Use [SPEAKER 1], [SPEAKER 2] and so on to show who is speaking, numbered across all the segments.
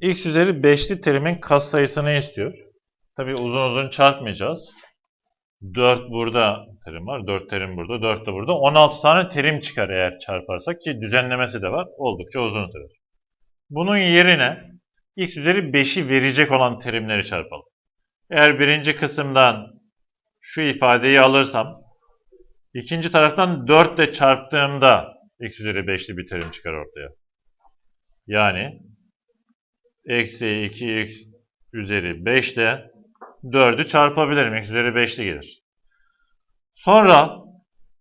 [SPEAKER 1] x üzeri 5'li terimin katsayısını istiyor. Tabii uzun uzun çarpmayacağız. 4 burada terim var. 4 terim burada. 4 de burada. 16 tane terim çıkar eğer çarparsak ki düzenlemesi de var. Oldukça uzun sürer. Bunun yerine x üzeri 5'i verecek olan terimleri çarpalım. Eğer birinci kısımdan şu ifadeyi alırsam ikinci taraftan 4 ile çarptığımda x üzeri 5'li bir terim çıkar ortaya. Yani eksi 2x üzeri 5 ile 4'ü çarpabilirim. x üzeri 5'li gelir. Sonra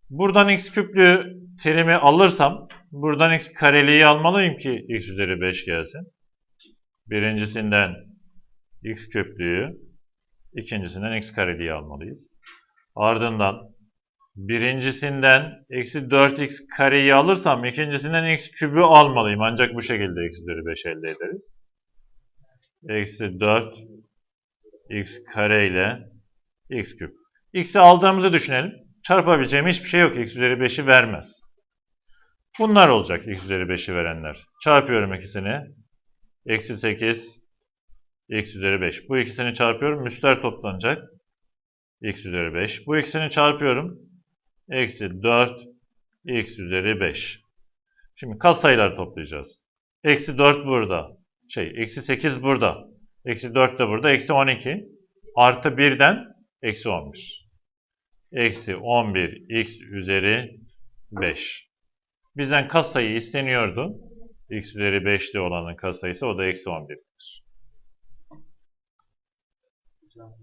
[SPEAKER 1] buradan x küplü terimi alırsam buradan x kareliği almalıyım ki x üzeri 5 gelsin. Birincisinden x küplüğü, ikincisinden x kareliği almalıyız. Ardından birincisinden eksi 4x kareyi alırsam ikincisinden x kübü almalıyım. Ancak bu şekilde x üzeri 5 elde ederiz. Eksi 4 x kare ile x küp. x'i aldığımızı düşünelim. Çarpabileceğim hiçbir şey yok. x üzeri 5'i vermez. Bunlar olacak x üzeri 5'i verenler. Çarpıyorum ikisini. Eksi 8 x üzeri 5. Bu ikisini çarpıyorum. Müster toplanacak. x üzeri 5. Bu ikisini çarpıyorum. Eksi 4 x üzeri 5. Şimdi katsayılar toplayacağız. Eksi 4 burada. Şey, eksi 8 burada. Eksi 4 de burada. Eksi 12. Artı 1'den eksi 11. Eksi 11 x üzeri 5. Bizden katsayı isteniyordu. x üzeri 5'li olanın katsayısı o da eksi 11'dir.
[SPEAKER 2] Hocam